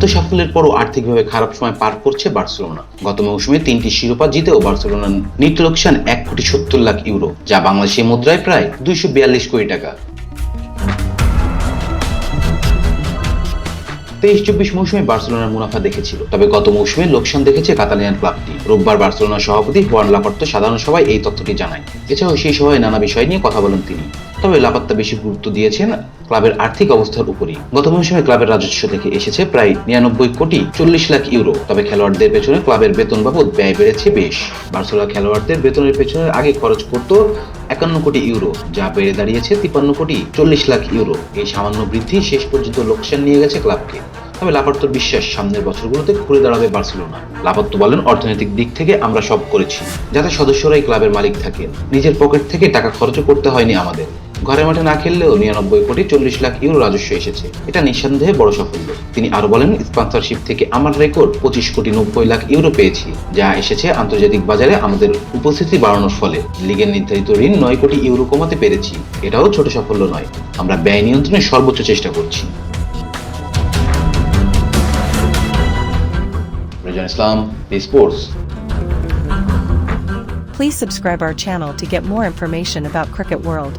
এত সাফল্যের পরও আর্থিকভাবে খারাপ সময় পার করছে বার্সেলোনা। গত মৌসুমে তিনটি শিরোপা জিতেও বার্সেলোনার নিট লোকসান এক কোটি সত্তর লাখ ইউরো, যা বাংলাদেশি মুদ্রায় প্রায় দুইশো বিয়াল্লিশ কোটি টাকা। তেইশ চব্বিশ মৌসুমে বার্সেলোনার মুনাফা দেখেছিল, তবে গত মৌসুমে লোকসান দেখেছে কাতালিয়ান ক্লাবটি। রোববার বার্সেলোনার সভাপতি হুয়ান লাপার্তো সাধারণ সভায় এই তথ্যটি জানায়। এছাড়াও সেই সভায় নানা বিষয় নিয়ে কথা বলেন তিনি। তবে লাপাত্তা বেশি গুরুত্ব দিয়েছেন ক্লাবের আর্থিক অবস্থার উপরই। গত মৌসুমে ক্লাবের রাজস্ব থেকে এসেছে প্রায় নিরানব্বই কোটি চল্লিশ লাখ ইউরো। তবে খেলোয়াড়দের পেছনে ক্লাবের বেতন বাবদ ব্যয় বেড়েছে বেশ। বার্সেলোনা খেলোয়াড়দের বেতনের পেছনে আগে খরচ করত একান্ন কোটি ইউরো, যা বেড়ে দাঁড়িয়েছে তিপ্পান্ন কোটি চল্লিশ লাখ ইউরো। এই সামান্য বৃদ্ধি শেষ পর্যন্ত লোকসান নিয়ে গেছে ক্লাবকে। তবে লাপাত্তর বিশ্বাস সামনের বছরগুলোতে ঘুরে দাঁড়াবে বার্সেলোনা। লাপাত্ত বলেন, অর্থনৈতিক দিক থেকে আমরা সব করেছি, যাতে সদস্যরাই ক্লাবের মালিক থাকেন। নিজের পকেট থেকে টাকা খরচও করতে হয়নি আমাদের। ঘরে মাঠে না খেললেও নিরানব্বই কোটি চল্লিশ লাখ ইউরো রাজস্ব এসেছে। এটা নিঃসন্দেহে বড় সাফল্য। তিনি আরও বলেন স্পন্সরশিপ থেকে আমার রেকর্ড পঁচিশ কোটি নব্বই লাখ ইউরো পেয়েছি, যা এসেছে আন্তর্জাতিক বাজারে আমাদের উপস্থিতি বাড়ানোর ফলে। লিগের নির্ধারিত ঋণ নয় কোটি ইউরো কমাতে পেরেছি। এটাও ছোট সাফল্য নয়। আমরা ব্যয় নিয়ন্ত্রণের সর্বোচ্চ চেষ্টা করছি। Islam sports Please subscribe our channel to get more information about Cricket World.